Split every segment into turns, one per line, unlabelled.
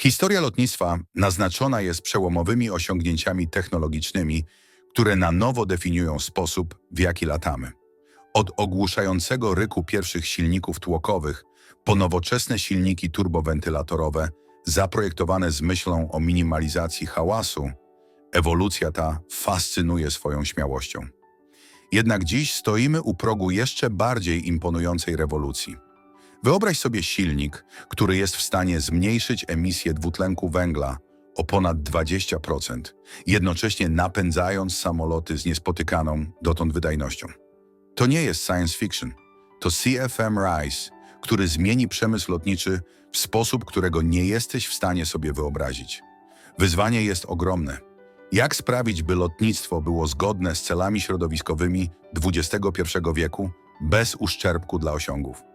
Historia lotnictwa naznaczona jest przełomowymi osiągnięciami technologicznymi, które na nowo definiują sposób, w jaki latamy. Od ogłuszającego ryku pierwszych silników tłokowych po nowoczesne silniki turbowentylatorowe zaprojektowane z myślą o minimalizacji hałasu, ewolucja ta fascynuje swoją śmiałością. Jednak dziś stoimy u progu jeszcze bardziej imponującej rewolucji. Wyobraź sobie silnik, który jest w stanie zmniejszyć emisję dwutlenku węgla o ponad 20%, jednocześnie napędzając samoloty z niespotykaną dotąd wydajnością. To nie jest science fiction, to CFM RISE, który zmieni przemysł lotniczy w sposób, którego nie jesteś w stanie sobie wyobrazić. Wyzwanie jest ogromne. Jak sprawić, by lotnictwo było zgodne z celami środowiskowymi XXI wieku bez uszczerbku dla osiągów?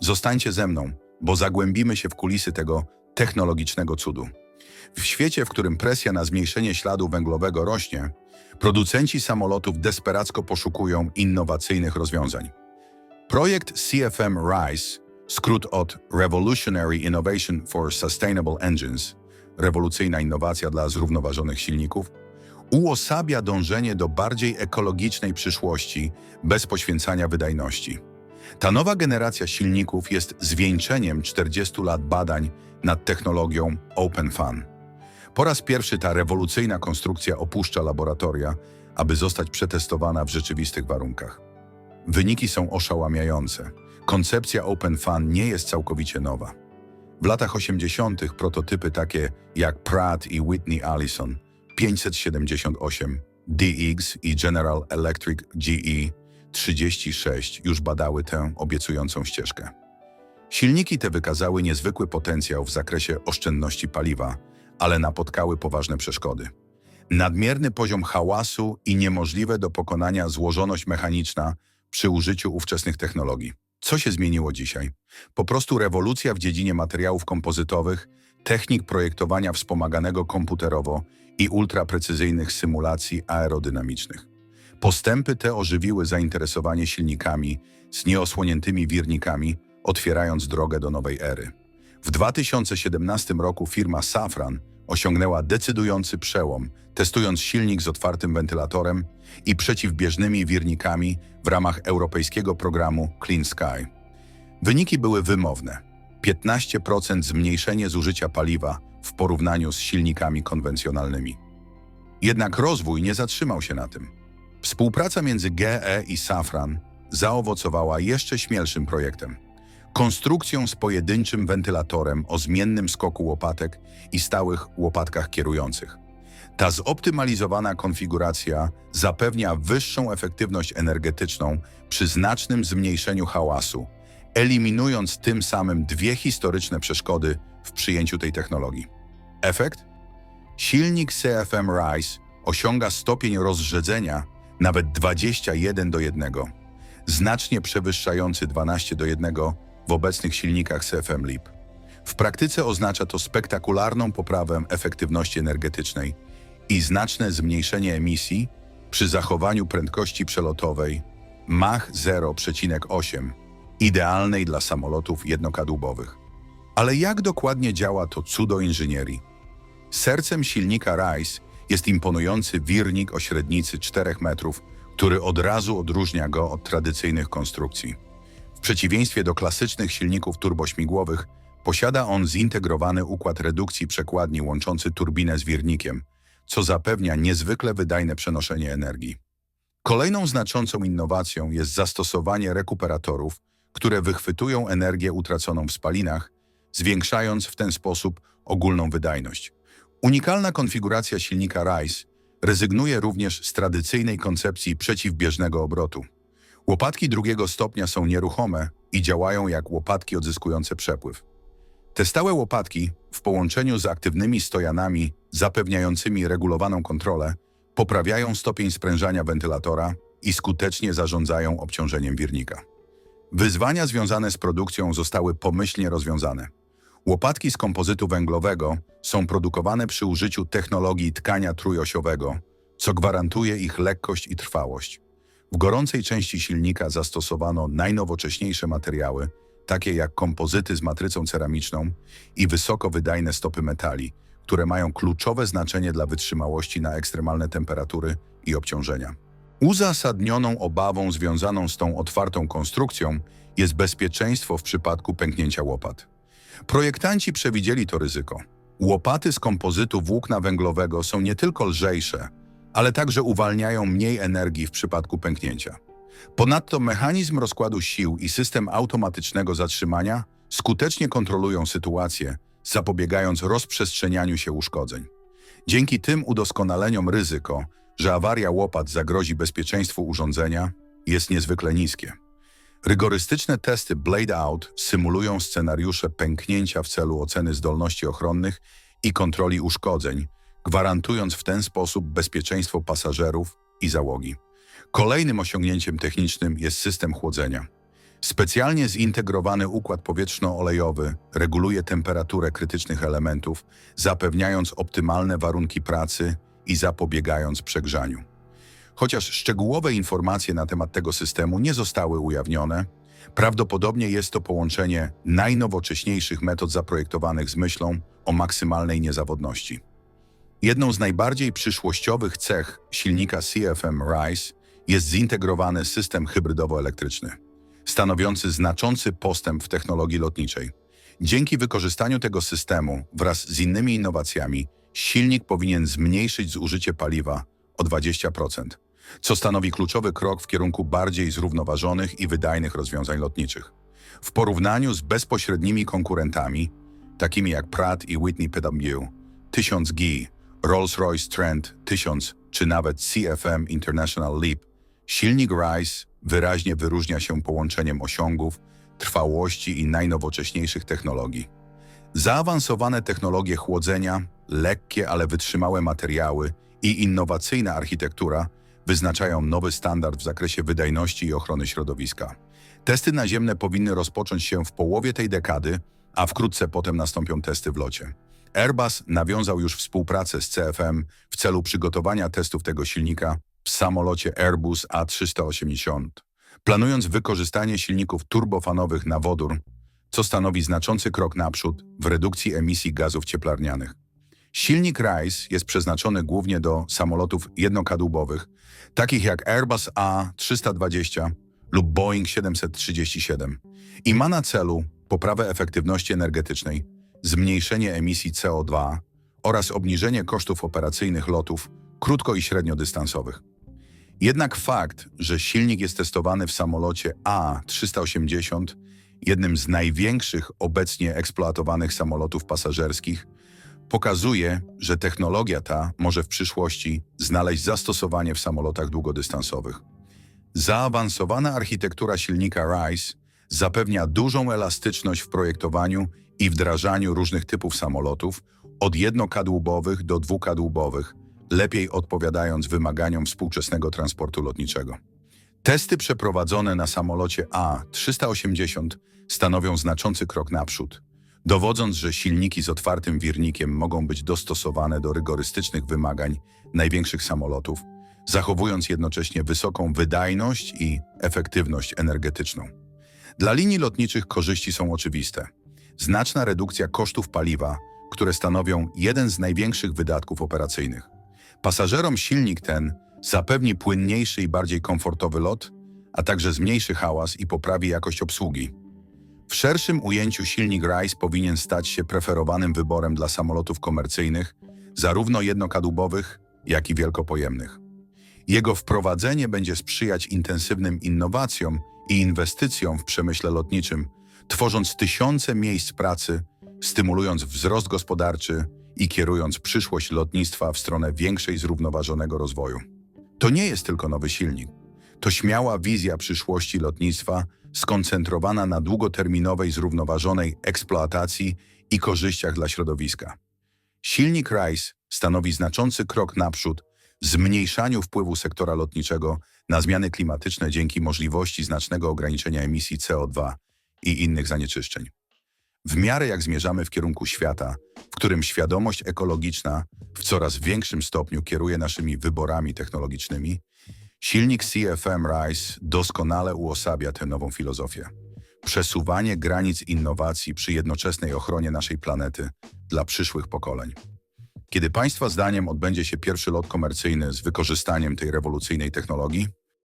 Zostańcie ze mną, bo zagłębimy się w kulisy tego technologicznego cudu. W świecie, w którym presja na zmniejszenie śladu węglowego rośnie, producenci samolotów desperacko poszukują innowacyjnych rozwiązań. Projekt CFM RISE, skrót od Revolutionary Innovation for Sustainable Engines, rewolucyjna innowacja dla zrównoważonych silników, uosabia dążenie do bardziej ekologicznej przyszłości bez poświęcania wydajności. Ta nowa generacja silników jest zwieńczeniem 40 lat badań nad technologią Open Fan. Po raz pierwszy ta rewolucyjna konstrukcja opuszcza laboratoria, aby zostać przetestowana w rzeczywistych warunkach. Wyniki są oszałamiające. Koncepcja Open Fan nie jest całkowicie nowa. W latach 80. prototypy takie jak Pratt i Whitney Allison 578, DX i General Electric GE 36 już badały tę obiecującą ścieżkę. Silniki te wykazały niezwykły potencjał w zakresie oszczędności paliwa, ale napotkały poważne przeszkody. Nadmierny poziom hałasu i niemożliwe do pokonania złożoność mechaniczna przy użyciu ówczesnych technologii. Co się zmieniło dzisiaj? Po prostu rewolucja w dziedzinie materiałów kompozytowych, technik projektowania wspomaganego komputerowo i ultraprecyzyjnych symulacji aerodynamicznych. Postępy te ożywiły zainteresowanie silnikami z nieosłoniętymi wirnikami, otwierając drogę do nowej ery. W 2017 roku firma Safran osiągnęła decydujący przełom, testując silnik z otwartym wentylatorem i przeciwbieżnymi wirnikami w ramach europejskiego programu Clean Sky. Wyniki były wymowne. 15% zmniejszenie zużycia paliwa w porównaniu z silnikami konwencjonalnymi. Jednak rozwój nie zatrzymał się na tym. Współpraca między GE i Safran zaowocowała jeszcze śmielszym projektem. Konstrukcją z pojedynczym wentylatorem o zmiennym skoku łopatek i stałych łopatkach kierujących. Ta zoptymalizowana konfiguracja zapewnia wyższą efektywność energetyczną przy znacznym zmniejszeniu hałasu, eliminując tym samym dwie historyczne przeszkody w przyjęciu tej technologii. Efekt? Silnik CFM RISE osiąga stopień rozrzedzenia nawet 21 do 1, znacznie przewyższający 12 do 1 w obecnych silnikach CFM LIP. W praktyce oznacza to spektakularną poprawę efektywności energetycznej i znaczne zmniejszenie emisji przy zachowaniu prędkości przelotowej Mach 0,8, idealnej dla samolotów jednokadłubowych. Ale jak dokładnie działa to cudo inżynierii? Sercem silnika RISE jest imponujący wirnik o średnicy 4 metrów, który od razu odróżnia go od tradycyjnych konstrukcji. W przeciwieństwie do klasycznych silników turbośmigłowych, posiada on zintegrowany układ redukcji przekładni łączący turbinę z wirnikiem, co zapewnia niezwykle wydajne przenoszenie energii. Kolejną znaczącą innowacją jest zastosowanie rekuperatorów, które wychwytują energię utraconą w spalinach, zwiększając w ten sposób ogólną wydajność. Unikalna konfiguracja silnika RISE rezygnuje również z tradycyjnej koncepcji przeciwbieżnego obrotu. Łopatki drugiego stopnia są nieruchome i działają jak łopatki odzyskujące przepływ. Te stałe łopatki, w połączeniu z aktywnymi stojanami zapewniającymi regulowaną kontrolę, poprawiają stopień sprężania wentylatora i skutecznie zarządzają obciążeniem wirnika. Wyzwania związane z produkcją zostały pomyślnie rozwiązane. Łopatki z kompozytu węglowego są produkowane przy użyciu technologii tkania trójosiowego, co gwarantuje ich lekkość i trwałość. W gorącej części silnika zastosowano najnowocześniejsze materiały, takie jak kompozyty z matrycą ceramiczną i wysoko wydajne stopy metali, które mają kluczowe znaczenie dla wytrzymałości na ekstremalne temperatury i obciążenia. Uzasadnioną obawą związaną z tą otwartą konstrukcją jest bezpieczeństwo w przypadku pęknięcia łopat. Projektanci przewidzieli to ryzyko. Łopaty z kompozytu włókna węglowego są nie tylko lżejsze, ale także uwalniają mniej energii w przypadku pęknięcia. Ponadto mechanizm rozkładu sił i system automatycznego zatrzymania skutecznie kontrolują sytuację, zapobiegając rozprzestrzenianiu się uszkodzeń. Dzięki tym udoskonaleniom ryzyko, że awaria łopat zagrozi bezpieczeństwu urządzenia, jest niezwykle niskie. Rygorystyczne testy Blade Out symulują scenariusze pęknięcia w celu oceny zdolności ochronnych i kontroli uszkodzeń, gwarantując w ten sposób bezpieczeństwo pasażerów i załogi. Kolejnym osiągnięciem technicznym jest system chłodzenia. Specjalnie zintegrowany układ powietrzno-olejowy reguluje temperaturę krytycznych elementów, zapewniając optymalne warunki pracy i zapobiegając przegrzaniu. Chociaż szczegółowe informacje na temat tego systemu nie zostały ujawnione, prawdopodobnie jest to połączenie najnowocześniejszych metod zaprojektowanych z myślą o maksymalnej niezawodności. Jedną z najbardziej przyszłościowych cech silnika CFM RISE jest zintegrowany system hybrydowo-elektryczny, stanowiący znaczący postęp w technologii lotniczej. Dzięki wykorzystaniu tego systemu wraz z innymi innowacjami, silnik powinien zmniejszyć zużycie paliwa o 20%, co stanowi kluczowy krok w kierunku bardziej zrównoważonych i wydajnych rozwiązań lotniczych. W porównaniu z bezpośrednimi konkurentami, takimi jak Pratt i Whitney PW, 1000G, Rolls-Royce Trent 1000 czy nawet CFM International Leap, silnik RISE wyraźnie wyróżnia się połączeniem osiągów, trwałości i najnowocześniejszych technologii. Zaawansowane technologie chłodzenia, lekkie, ale wytrzymałe materiały i innowacyjna architektura wyznaczają nowy standard w zakresie wydajności i ochrony środowiska. Testy naziemne powinny rozpocząć się w połowie tej dekady, a wkrótce potem nastąpią testy w locie. Airbus nawiązał już współpracę z CFM w celu przygotowania testów tego silnika w samolocie Airbus A380, planując wykorzystanie silników turbofanowych na wodór, co stanowi znaczący krok naprzód w redukcji emisji gazów cieplarnianych. Silnik RISE jest przeznaczony głównie do samolotów jednokadłubowych, takich jak Airbus A320 lub Boeing 737 i ma na celu poprawę efektywności energetycznej, zmniejszenie emisji CO2 oraz obniżenie kosztów operacyjnych lotów krótko- i średniodystansowych. Jednak fakt, że silnik jest testowany w samolocie A380, jednym z największych obecnie eksploatowanych samolotów pasażerskich, pokazuje, że technologia ta może w przyszłości znaleźć zastosowanie w samolotach długodystansowych. Zaawansowana architektura silnika RISE zapewnia dużą elastyczność w projektowaniu i wdrażaniu różnych typów samolotów, od jednokadłubowych do dwukadłubowych, lepiej odpowiadając wymaganiom współczesnego transportu lotniczego. Testy przeprowadzone na samolocie A380 stanowią znaczący krok naprzód, dowodząc, że silniki z otwartym wirnikiem mogą być dostosowane do rygorystycznych wymagań największych samolotów, zachowując jednocześnie wysoką wydajność i efektywność energetyczną. Dla linii lotniczych korzyści są oczywiste. Znaczna redukcja kosztów paliwa, które stanowią jeden z największych wydatków operacyjnych. Pasażerom silnik ten zapewni płynniejszy i bardziej komfortowy lot, a także zmniejszy hałas i poprawi jakość obsługi. W szerszym ujęciu silnik RISE powinien stać się preferowanym wyborem dla samolotów komercyjnych, zarówno jednokadłubowych, jak i wielkopojemnych. Jego wprowadzenie będzie sprzyjać intensywnym innowacjom i inwestycjom w przemyśle lotniczym, tworząc tysiące miejsc pracy, stymulując wzrost gospodarczy i kierując przyszłość lotnictwa w stronę większej zrównoważonego rozwoju. To nie jest tylko nowy silnik. To śmiała wizja przyszłości lotnictwa skoncentrowana na długoterminowej, zrównoważonej eksploatacji i korzyściach dla środowiska. Silnik RISE stanowi znaczący krok naprzód w zmniejszaniu wpływu sektora lotniczego na zmiany klimatyczne dzięki możliwości znacznego ograniczenia emisji CO2 i innych zanieczyszczeń. W miarę jak zmierzamy w kierunku świata, w którym świadomość ekologiczna w coraz większym stopniu kieruje naszymi wyborami technologicznymi, silnik CFM RISE doskonale uosabia tę nową filozofię. przesuwanie granic innowacji przy jednoczesnej ochronie naszej planety dla przyszłych pokoleń. Kiedy Państwa zdaniem odbędzie się pierwszy lot komercyjny z wykorzystaniem tej rewolucyjnej technologii?